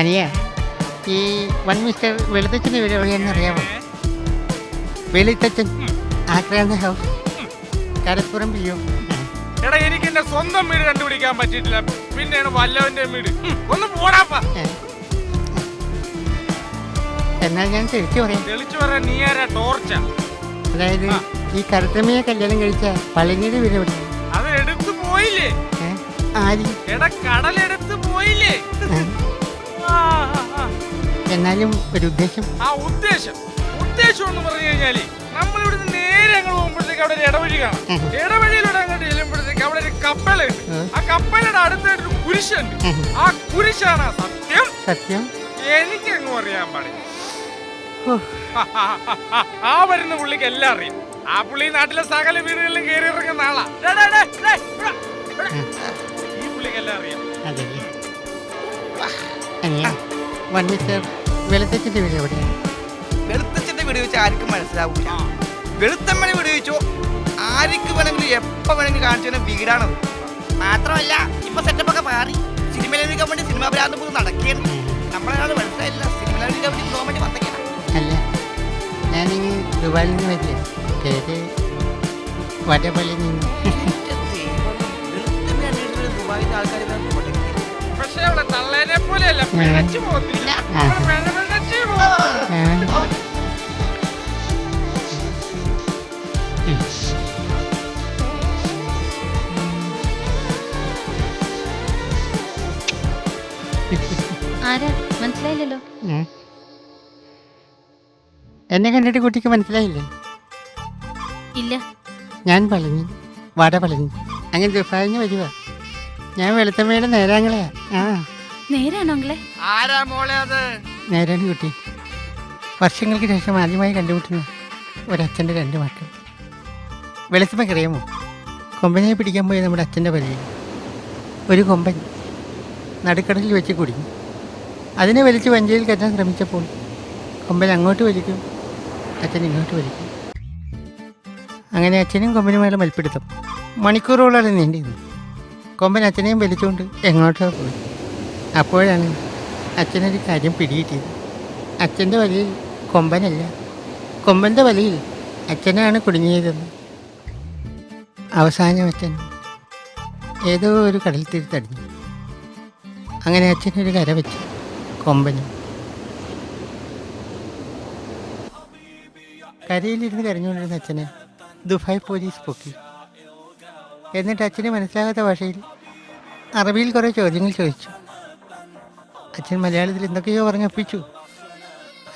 അനിയ ഈ one mister വെളുത്തച്ഛന്റെ വീട് എവിടെയാണെന്ന് അറിയാമോ? വെളുത്തച്ഛൻ. ആക്രാന്ത ഹൗസ് കരപ്പുറം പിയോ എടാ എനിക്ക് എന്റെ സ്വന്തം വീട് കണ്ടുപിടിക്കാൻ പറ്റിയിട്ടില്ല. പിന്നെയാണ് വല്ലവന്റെ വീട്. ഒന്ന് പോടാപ്പാ എന്നാൽ ഞാൻ തെളിച്ചു പറയാം. തെളിച്ചു പറയാൻ നീ ആരാ? ടോർച്ച. അതായത് ഈ കറുത്തമ്മയെ കല്യാണം കഴിച്ച പളനിയുടെ വീട് അത് എടുത്തു പോയില്ലേ? ആരി? എടാ കടലെടുത്ത് പോയില്ലേ. എന്നാലും ഒരു ഉദ്ദേശം. ആ ഉദ്ദേശം. ഉദ്ദേശം എന്ന് പറഞ്ഞു കഴിഞ്ഞാൽ നമ്മളിവിടെ നിന്ന് നേരെ അങ്ങ് പോകുമ്പോഴത്തേക്ക് അവിടെ ഒരു ഇടവഴി കാണാം. ഇടവഴിയിലൂടെ അങ്ങോട്ട് ചെല്ലുമ്പോഴത്തേക്ക് അവിടെ ഒരു കപ്പലുണ്ട് ആ കപ്പലയുടെ അടുത്തായിട്ട് ഒരു കുരിശുണ്ട് ആ കുരിശാണ് ആ സത്യം. സത്യം. എനിക്ക് അങ്ങ് അറിയാൻ പാടില്ല ആ വരുന്ന പുള്ളിക്ക് എല്ലാം അറിയാം. ആ പുള്ളി നാട്ടിലെ സകല വീടുകളിലും കയറി ഇറങ്ങുന്ന ആളാ. ഈ പുള്ളിക്ക് എല്ലാം അറിയാം. അനിയ വൺ മിസ്റ്റർ വെളുത്തച്ഛന്റെ വീട് എവിടെയാണ് വെളുത്തച്ഛന്റെ വീട് ചോദിച്ചാൽ ആർക്കും മനസ്സിലാവൂല. വെളുത്തമ്മനെ വീട് ചോദിച്ചോ ആർക്ക് വേണമെങ്കിലും എപ്പോ വേണമെങ്കിലും കാണിച്ചു വീടാണത് മാത്രമല്ല ഇപ്പൊ സെറ്റപ്പ് ഒക്കെ മാറി. സിനിമയിലേക്ക് വേണ്ടി സിനിമ ഭ്രാന്ത് പോയി നടക്കുകയാണ്. നമ്മളൊരാൾ മനസ്സിലായില്ല സിനിമയിലേക്ക് വേണ്ടി പോകാൻ വേണ്ടി വന്നേക്കാണ് അല്ല ഞാനീ ദുബായിൽ നിന്ന് വരില്ല? വടപള്ളി നിന്ന്. ആരാ? മനസ്സിലായില്ലല്ലോ. എന്നെ കണ്ടിട്ട് കുട്ടിക്ക് മനസ്സിലായില്ലേ? ഇല്ല. ഞാൻ പളഞ്ഞു വട പളഞ്ഞു അങ്ങനെ പറഞ്ഞു വരുക ഞാൻ വെളുത്തമ്മയുടെ നേരാങ്ങളെയാ ആ. നേരാണോ ആരാ മോളെ അത്? നേരാണ് കുട്ടി. വർഷങ്ങൾക്ക് ശേഷം ആദ്യമായി കണ്ടുമുട്ടുന്ന ഒരച്ഛന്റെ രണ്ട് മക്കൾ. വെളുത്തമ്മയ്ക്ക് അറിയാമോ? കൊമ്പനെ പിടിക്കാൻ പോയി നമ്മുടെ അച്ഛന്റെ പരിചയം ഒരു കൊമ്പൻ നടുക്കടലിൽ വെച്ച് കുടുങ്ങി. അതിനെ വലിച്ച് വഞ്ചിയിൽ കയറ്റാൻ ശ്രമിച്ചപ്പോൾ കൊമ്പൻ അങ്ങോട്ട് വലിക്കും അച്ഛൻ ഇങ്ങോട്ട് വലിക്കും. അങ്ങനെ അച്ഛനും കൊമ്പനുമായുള്ള മൽപ്പിടുത്തം മണിക്കൂറുകളാണ് നീണ്ടിരുന്നു കൊമ്പൻ അച്ഛനെയും വലിച്ചുകൊണ്ട് എങ്ങോട്ടോ പോയി? അപ്പോഴാണ് അച്ഛനൊരു കാര്യം പിടികിട്ടിയത്. അച്ഛന്റെ വലിയിൽ കൊമ്പനല്ല. കൊമ്പന്റെ വലിയിൽ അച്ഛനാണ് കുടുങ്ങിയതെന്ന്. അവസാനം അച്ഛൻ ഏതോ ഒരു കടൽ തീരത്തടിഞ്ഞു അങ്ങനെ അച്ഛനൊരു കര വെച്ചു കൊമ്പനും. കരയിലിരുന്ന് കരഞ്ഞുകൊണ്ടിരുന്ന അച്ഛനെ ദുബായ് പോലീസ് പൊക്കി. എന്നിട്ട് അച്ഛന് മനസ്സിലാകാത്ത ഭാഷയിൽ അറബിയിൽ കുറേ ചോദ്യങ്ങൾ ചോദിച്ചു. അച്ഛൻ മലയാളത്തിൽ എന്തൊക്കെയോ പറഞ്ഞൊപ്പിച്ചു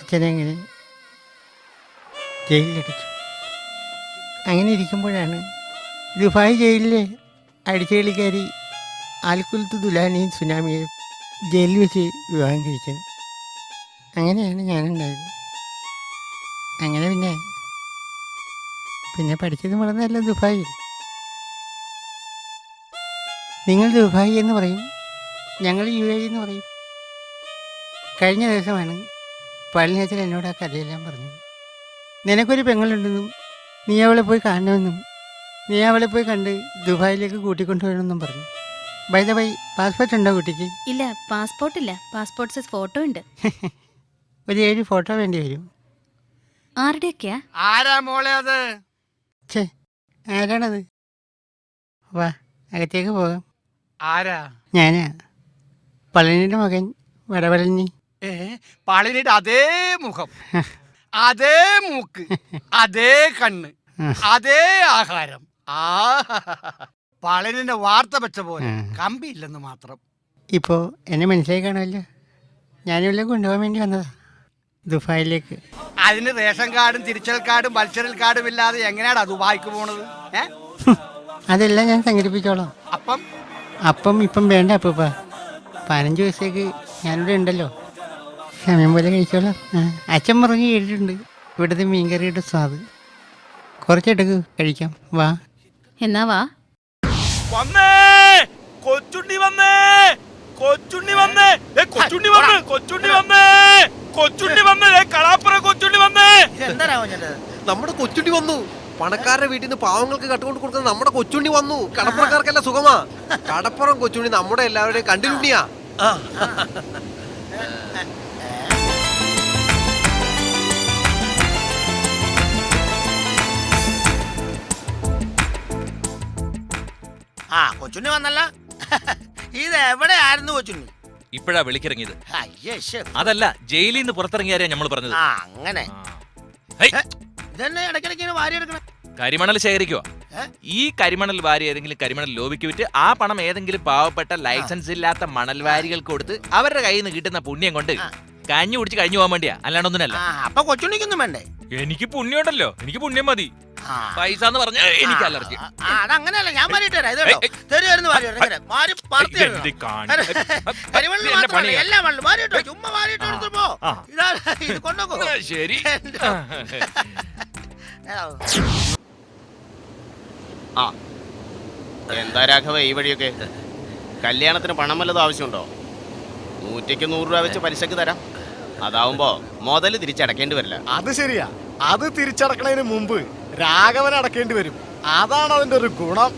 അച്ഛനെങ്ങനെ ജയിലിലടിച്ചു. അങ്ങനെ ഇരിക്കുമ്പോഴാണ് ദുബായ് ജയിലിലെ അടിച്ചുകളിക്കാരി ആൽക്കുലത്ത് ദുലാനിയും സുനാമിയെയും ജയിലിൽ വെച്ച് വിവാഹം കഴിച്ചത്. അങ്ങനെയാണ് ഞാനുണ്ടായത്. അങ്ങനെ പിന്നെ പിന്നെ പഠിച്ചത് വളർന്നല്ല ദുബായിൽ നിങ്ങൾ ദുബായി എന്ന് പറയും. ഞങ്ങൾ യു എ എന്ന് പറയും. കഴിഞ്ഞ ദിവസമാണ് പഴനിയച്ചൻ എന്നോട് ആ കഥയെല്ലാം പറഞ്ഞത്. നിനക്കൊരു പെങ്ങളുണ്ടെന്നും നീ അവളെ പോയി കാണണമെന്നും നീ അവളെ പോയി കണ്ട് ദുബായിലേക്ക് കൂട്ടിക്കൊണ്ടുവരണമെന്നും പറഞ്ഞു. ബൈ ദ ബൈ പാസ്പോർട്ട് ഉണ്ടോ കുട്ടിക്ക്? ഇല്ല പാസ്പോർട്ട് ഇല്ല. പാസ്പോർട്ട് സൈസ് ഫോട്ടോ ഉണ്ട്. ഒരു ഏഴ് ഫോട്ടോ വേണ്ടി വരും. ആരുടെയൊക്കെയാ? ആരാ മോളെ അത്? ഛേ ആരാണത്? വാ അകത്തേക്ക് പോകാം. ആരാ? ഞാനാ. പളനിയുടെ മകൻ വടവലഞ്ഞി ഏ പളനിയുടെ അതേ മുഖം അതേ മൂക്ക് അതേ കണ്ണ് അതേ ആഹാരം. ആ പളനിന്റെ വാർത്ത വെച്ച പോലെ. കമ്പിയില്ലെന്ന് മാത്രം. ഇപ്പോ എന്നെ മനസ്സിലായി കാണുമല്ലോ. ഞാനിവിടെ കൊണ്ടുപോകാൻ വേണ്ടി വന്നതാ. ദുബായിലേക്ക്. അതിന് റേഷൻ കാർഡും തിരിച്ചൽ കാർഡും മത്സരൽ കാർഡും ഇല്ലാതെ എങ്ങനെയാടാ ദുബായിക്ക് പോണത്? ഏ? അതെല്ലാം ഞാൻ സംഘടിപ്പിച്ചോളാം. അപ്പം അപ്പം ഇപ്പം വേണ്ട അപ്പൂപ്പ പതിനഞ്ച് ദിവസത്തേക്ക് ഞാനിവിടെ ഉണ്ടല്ലോ. സമയം പോലെ കഴിച്ചോളാം. അച്ഛൻ പറഞ്ഞ് കേട്ടിട്ടുണ്ട്. ഇവിടുത്തെ മീൻകറിയുടെ സ്വാദ്. കുറച്ചെടുക്ക് കഴിക്കാം. വാ. എന്നാ വാ. വന്നേ! കൊച്ചുണ്ണി വന്നേ! കൊച്ചുണ്ണി വന്നേ! ഏ, കൊച്ചുണ്ണി വന്നേ കൊച്ചുണ്ണി വന്നേ! കൊച്ചുണ്ണി വന്നേ ഏ കളാപ്പുറ കൊച്ചുണ്ണി വന്നേ! എന്താ നമ്മുടെ കൊച്ചുണ്ണി വന്നു. പണക്കാരുടെ വീട്ടിൽ നിന്ന് പാവങ്ങൾക്ക് കട്ടുകൊണ്ട് കൊടുക്കുന്ന നമ്മുടെ കൊച്ചുണ്ണി വന്നു. കടപ്പുറക്കാർക്കല്ല സുഖമാ. കടപ്പുറം കൊച്ചുണ്ണി നമ്മുടെ എല്ലാവരുടെയും കണ്ടിലുണ്ണിയാ ആ. കൊച്ചുണ്ണി വന്നല്ല. ഇത് എവിടെയായിരുന്നു കൊച്ചുണ്ണി? ഇപ്പഴാ വിളിക്കിറങ്ങിയത്. അതല്ല ജയിലിൽ നിന്ന് പുറത്തിറങ്ങിയാരെയാ നമ്മൾ പറഞ്ഞത്. അങ്ങനെ. ഇതന്നെ ഇടയ്ക്കിടയ്ക്ക് ഇങ്ങനെ വാരി എടുക്കണം. കരിമണൽ ശേഖരിക്കുക ഈ കരിമണൽ വാരി ഏതെങ്കിലും കരിമണൽ ലോബിക്ക് വിറ്റ് ആ പണം ഏതെങ്കിലും പാവപ്പെട്ട ലൈസൻസ് ഇല്ലാത്ത മണൽ വാരികൾക്ക് കൊടുത്ത് അവരുടെ കയ്യിൽ നിന്ന് കിട്ടുന്ന പുണ്യം കൊണ്ട്. കഞ്ഞി കുടിച്ച് കഴിഞ്ഞു പോകാൻ വേണ്ടിയാ. അല്ലാണ്ടൊന്നുമല്ല അപ്പൊ കൊച്ചുണ്ണിക്കൊന്നും വേണ്ടേ? എനിക്ക് പുണ്യം ഉണ്ടല്ലോ. എനിക്ക് പുണ്യം മതി. പൈസ എന്ന് പറഞ്ഞ എനിക്ക് അലർജി. അതങ്ങനെയല്ല ഞാൻ തരാം. ഇത് കേട്ടോ ഏയ്, തരുമായിരുന്നു മാറി ഇങ്ങനെ മാറി പറത്തി കാണി- കരിമണ്ണിൽ ഇത് എന്റെ മാത്രമല്ല പണിയാ. എല്ലാ മണ്ണിലും. മാറി ചുമ്മാ മാറി എടുത്തു പോ. ആ. ഇതാ ഇത് കൊണ്ടുപോകോ ആ, ശരി. എന്താ രാഘവ ഈ വഴിയൊക്കെ? കല്യാണത്തിന് പണം വല്ലതും ആവശ്യമുണ്ടോ? നൂറ്റയ്ക്ക് നൂറ് രൂപ വെച്ച് പലിശക്ക് തരാം. അതാവുമ്പോ മുതൽ തിരിച്ചടക്കേണ്ടി വരില്ല. അത് ശരിയാ. അത് തിരിച്ചടക്കണതിന് മുമ്പ് രാഘവൻ അടക്കേണ്ടി വരും. അതാണ് അതിന്റെ ഒരു ഗുണം.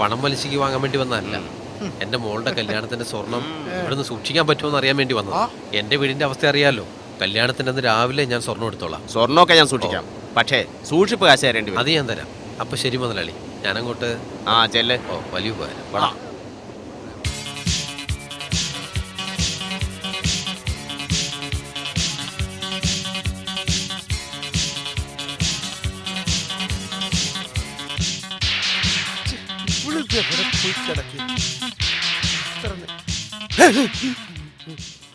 പണം പലിശയ്ക്ക് വാങ്ങാൻ വേണ്ടി വന്നല്ല എന്റെ മോളുടെ കല്യാണത്തിന്റെ സ്വർണം ഇവിടുന്ന് സൂക്ഷിക്കാൻ പറ്റുമോ അറിയാൻ വേണ്ടി വന്നു എന്റെ വീടിന്റെ അവസ്ഥ അറിയാലോ. കല്യാണത്തിന്റെ അന്ന് രാവിലെ ഞാൻ സ്വർണം എടുത്തോളാം. സ്വർണമൊക്കെ ഞാൻ സൂക്ഷിക്കാം. പക്ഷേ സൂക്ഷിപ്പ് കാശ് തരേണ്ടി അത് ഞാൻ തരാം. അപ്പൊ ശരി മുതലാളി. ഞാനങ്ങോട്ട് ആ ചെല്ലേ. ഓ വലിയ ഉപകാരം.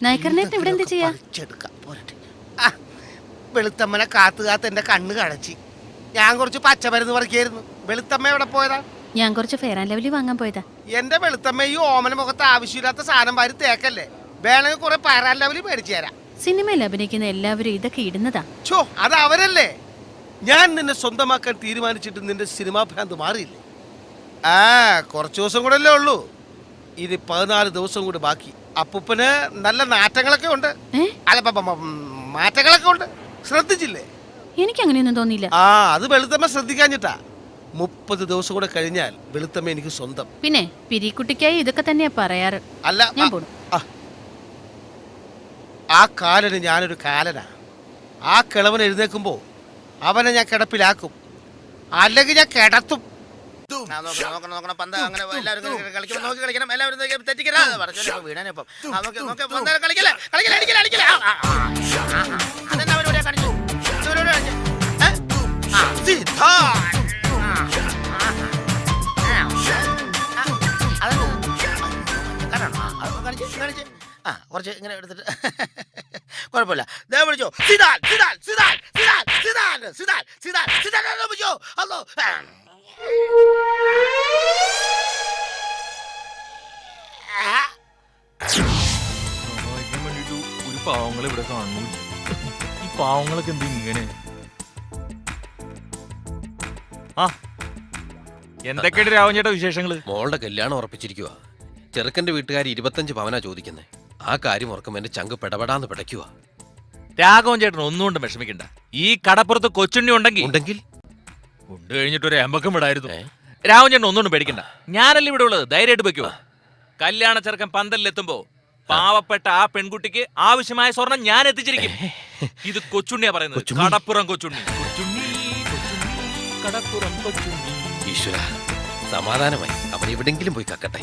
നായ്ക്കറിനേട്ടൻ ഇവിടെ എന്ത് ചെയ്യാ. വെളുത്തമ്മനെ കാത്തു കാത്ത് എന്റെ കണ്ണ് കടച്ചി ഞാൻ കുറച്ച് പച്ചമരുന്ന് പറിക്കായിരുന്നു. വെളുത്തമ്മ എവിടെ പോയതാ? ഞാൻ കുറച്ച് ഫെയർ ആൻഡ് ലവ്ലി വാങ്ങാൻ പോയതാ. എന്റെ വെളുത്തമ്മ ഈ ഓമന മുഖത്ത് ആവശ്യമില്ലാത്ത സാധനം വാരി തേക്കല്ലേ? വേണമെങ്കിൽ കുറെ പയറാൻ ലെവലിൽ മേടിച്ചു തരാം. സിനിമയിൽ അഭിനയിക്കുന്ന എല്ലാവരും ഇതൊക്കെ ഇടുന്നതാ. ചോ അത് അവരല്ലേ? ഞാൻ നിന്നെ സ്വന്തമാക്കാൻ തീരുമാനിച്ചിട്ട് നിന്റെ സിനിമാ ഭ്രാന്ത് മാറിയില്ലേ? ആ കുറച്ച് ദിവസം കൂടെ അല്ലേ ഉള്ളൂ. ഇത് പതിനാല് ദിവസം കൂടി ബാക്കി. അപ്പൂപ്പന് നല്ല നാറ്റങ്ങളൊക്കെ ഉണ്ട്. ഏ? അല്ല പ- പ- പ- മാറ്റങ്ങളൊക്കെ ഉണ്ട്. ശ്രദ്ധിച്ചില്ലേ? എനിക്ക് അങ്ങനെയൊന്നും തോന്നിയില്ല. ആ അത് വെളുത്തമ്മ ശ്രദ്ധിക്കാഞ്ഞിട്ടാ. മുപ്പത് ദിവസം കൂടെ കഴിഞ്ഞാൽ വെളുത്തമ്മ എനിക്ക് സ്വന്തം. പിന്നെ പിരിക്കുട്ടിക്കായി ഇതൊക്കെ തന്നെയാ പറയാറ്. അല്ല ഞാൻ ആ- പോണു. ആ. ആ കാലന് ഞാനൊരു കാലനാ. ആ കിളവൻ എഴുന്നേക്കുമ്പോ അവനെ ഞാൻ കിടപ്പിലാക്കും. അല്ലെങ്കിൽ ഞാൻ കിടത്തും. ആ, നോക്കണം, നോക്കണം, നോക്കണം. പന്ത് അങ്ങനെ എല്ലാവരും കളിക്കുമ്പോൾ നോക്കി കളിക്കണം എല്ലാവരും നോക്കി തെറ്റിക്കരുത്. ഇപ്പൊ വീണേനെ ഇപ്പം. ആ, നോക്കി, നോക്കി, പന്ത് കളിക്കല്ലേ, കളിക്കല്ലേ, അടിക്കല്ലേ, അടിക്കല്ലേ. ആ, ആ, ആ, ആ, ആ. അതെന്നാ അവർ ഇവിടെ കാണിച്ചു? ഇവർ ഇവിടെ കാണിച്ചു. ഏ? ആ, സിദ്ധാർത്ഥ്. ആ, ആ, ആ. ആ, അതെന്താ? കാണാണോ? ആ, അത് കാണിച്ച്, കാണിച്ച്. ആ കുറച്ച് ഇങ്ങനെ എടുത്തിട്ട് കുഴപ്പമില്ല ദേ വിളിച്ചോ Zidane Zidane Zidane Zidane Zidane Zidane Zidane Zidane വിളിച്ചോ അല്ലോ സഹായിക്കാൻ വേണ്ടിയിട്ട് ഒരു പാവങ്ങളെ ഇവിടെ കാണുന്നില്ല. ഈ പാവങ്ങളൊക്കെ എന്ത് ഇങ്ങനെ ആ എന്തൊക്കെയുണ്ട് രാവൻ ചേട്ടാ വിശേഷങ്ങൾ? മോളുടെ കല്യാണം ഉറപ്പിച്ചിരിക്കുക ചെറുക്കന്റെ വീട്ടുകാർ ഇരുപത്തഞ്ച് പവനാ ചോദിക്കുന്നത് ആ കാര്യം ഉറക്കം എന്റെ ചങ്ക് പെടപെടാന്ന് പിടയ്ക്കുക രാഘവൻ ചേട്ടൻ ഒന്നുകൊണ്ടും വിഷമിക്കണ്ട. ഈ കടപ്പുറത്ത് കൊച്ചുണ്ണി ഉണ്ടെങ്കിൽ ഉണ്ടെങ്കിൽ? ഉണ്ട് കഴിഞ്ഞിട്ട് ഒരു എമ്പക്കം വിടായിരുന്നു. ഏ? ചേട്ടൻ ഒന്നുകൊണ്ടും പേടിക്കണ്ട. ഞാനല്ലേ ഇവിടെ ഉള്ളത്? ധൈര്യമായിട്ട് വെക്കുവോ കല്യാണ ചെറുക്കൻ പന്തലിലെത്തുമ്പോ പാവപ്പെട്ട ആ പെൺകുട്ടിക്ക് ആവശ്യമായ സ്വർണം ഞാൻ എത്തിച്ചിരിക്കും. ഇത് കൊച്ചുണ്ണിയാ പറയുന്നത്. കൊച്ചുണ്ണി? കടപ്പുറം കൊച്ചുണ്ണി. കൊച്ചുണ്ണി കൊച്ചുണ്ണി കടപ്പുറം കൊച്ചുണ്ണി. ഈശ്വര സമാധാനമായി. അവൻ എവിടെങ്കിലും പോയി കക്കട്ടെ.